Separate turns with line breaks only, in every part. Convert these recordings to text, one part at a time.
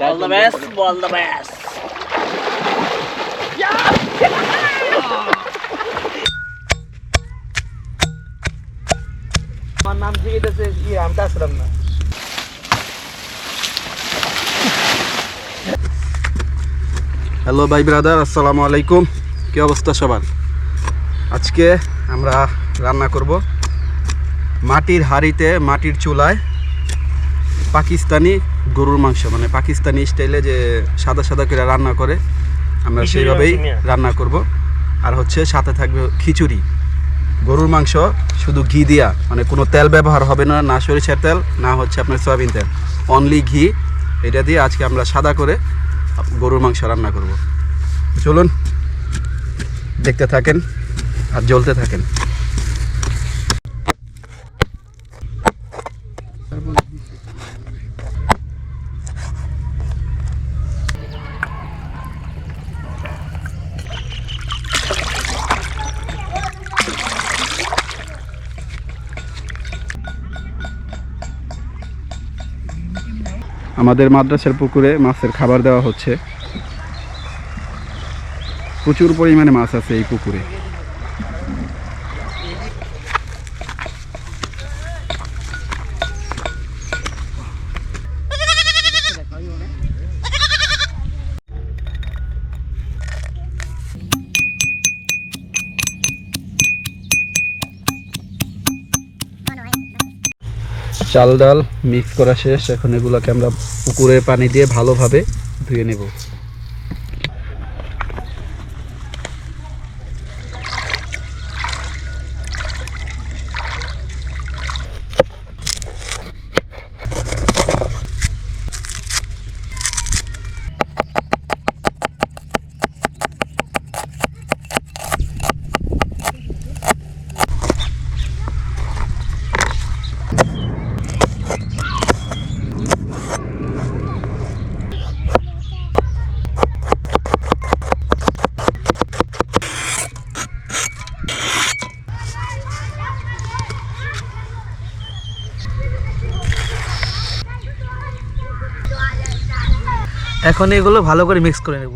All the best, all the best.
আমার নাম ইয়ে আমি কাজলাম না
হ্যালো ভাই ব্রাদার আসসালামু আলাইকুম কি অবস্থা সবার? আজকে আমরা রান্না করব মাটির হাড়িতে মাটির চুলায় পাকিস্তানি গরুর মাংস মানে পাকিস্তানি স্টাইলে যে সাদা সাদা করে রান্না করে আমরা সেইভাবেই রান্না করব। আর হচ্ছে সাথে থাকবে খিচুড়ি। গরুর মাংস শুধু ঘি দিয়া মানে কোনো তেল ব্যবহার হবে না না সরিষার তেল না হচ্ছে আপনার সয়াবিন তেল। অনলি ঘি এটা দিয়ে আজকে আমরা সাদা করে গরুর মাংস রান্না করব। চলুন দেখতে থাকেন আর জ্বলতে থাকেন। আমাদের মাদ্রাসার পুকুরে মাছের খাবার দেওয়া হচ্ছে। প্রচুর পরিমাণে মাছ আছে এই পুকুরে। চাল ডাল মিক্স করা শেষ। এখন এগুলোকে আমরা পুকুরের পানি দিয়ে ভালোভাবে ধুয়ে নেব।
এখন এগুলো ভালো করে মিক্স করে নেব।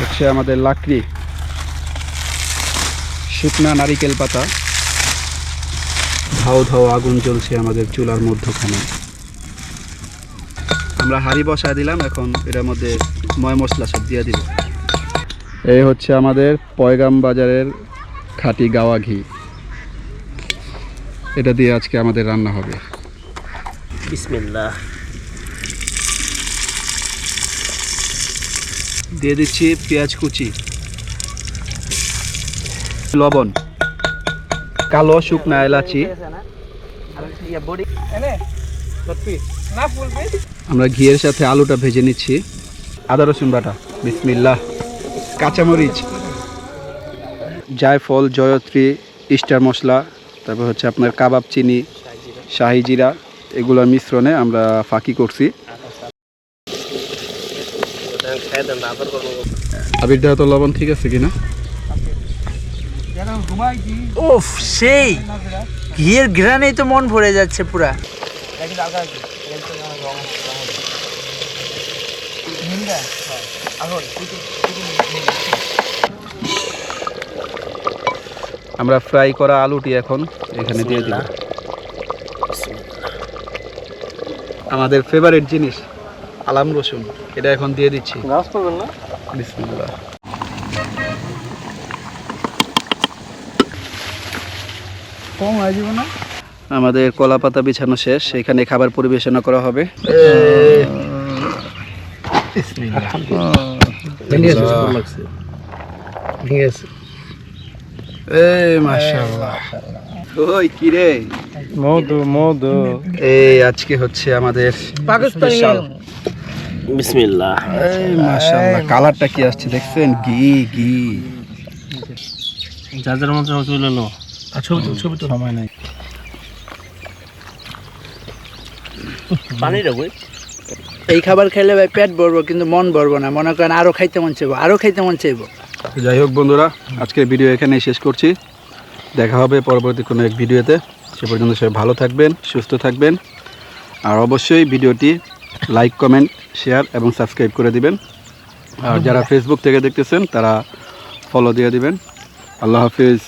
হচ্ছে আমাদের লাকড়ি। শুকনা নারিকেল পাতা। ধাও ধাও আগুন জ্বলছে আমাদের চুলার মধ্যখানে। আমরা হাঁড়ি বসায় দিলাম এখন এটার মধ্যে ময় মশলা সব দিয়ে দিব। এই হচ্ছে আমাদের পয়গাম বাজারের খাঁটি গাওয়া ঘি। এটা দিয়ে আজকে আমাদের রান্না হবে. দিয়ে দিচ্ছি পেঁয়াজ কুচি। লবণ। কালো, শুকনা এলাচি। আমরা ঘিয়ের সাথে আলুটা ভেজে নিচ্ছি। আদা, রসুন বাটা। বিসমিল্লাহ। কাঁচামরিচ। জায়ফল, জয়ত্রী স্টার মশলা, তারপর হচ্ছে আপনার কাবাব, চিনি, শাহি জিরা এগুলোর মিশ্রণে আমরা ফাঁকি করছি। আবিরটা তো লবণ ঠিক আছে কিনা?
উফ সেই। ঘিয়ের ঘ্রাণেই তো মন ভরে যাচ্ছে পুরা।
আমরা ফ্রাই করা আলুটি এখন এখানে দিয়ে দিলাম। আমাদের ফেভারিট জিনিস আলাম রসুন। এটা এখন দিয়ে দিচ্ছি।
গাছ না?
বিসমিল্লাহ।
কম হয়ে যাবে না?
আমাদের কলা পাতা বিছানো শেষ এখানে খাবার পরিবেশনা করা হবে। ওই কি রে?
মধু মধু।
এই আজকে হচ্ছে আমাদের
পাকিস্তানি
বিসমিল্লাহ।
এই মাশাআল্লাহ কালারটা কি আসছে দেখছেন? ঘি ঘি।
যাদের মধ্যে তুলে নো
ছবি তো ছবি তো সময় নাই।
পানি রাখবে
এই খাবার খাইলে ভাই পেট ভরবো কিন্তু মন ভরবো না। মনে করেন আরও খাইতে মন চাইব আরও খাইতে মন চাইব।
যাই হোক বন্ধুরা আজকের ভিডিও এখানেই শেষ করছি। দেখা হবে পরবর্তী কোনো এক ভিডিওতে। সে পর্যন্ত সবাই ভালো থাকবেন সুস্থ থাকবেন। আর অবশ্যই ভিডিওটি লাইক কমেন্ট শেয়ার এবং সাবস্ক্রাইব করে দিবেন। আর যারা ফেসবুক থেকে দেখতেছেন তারা ফলো দিয়ে দিবেন। আল্লাহ হাফিজ।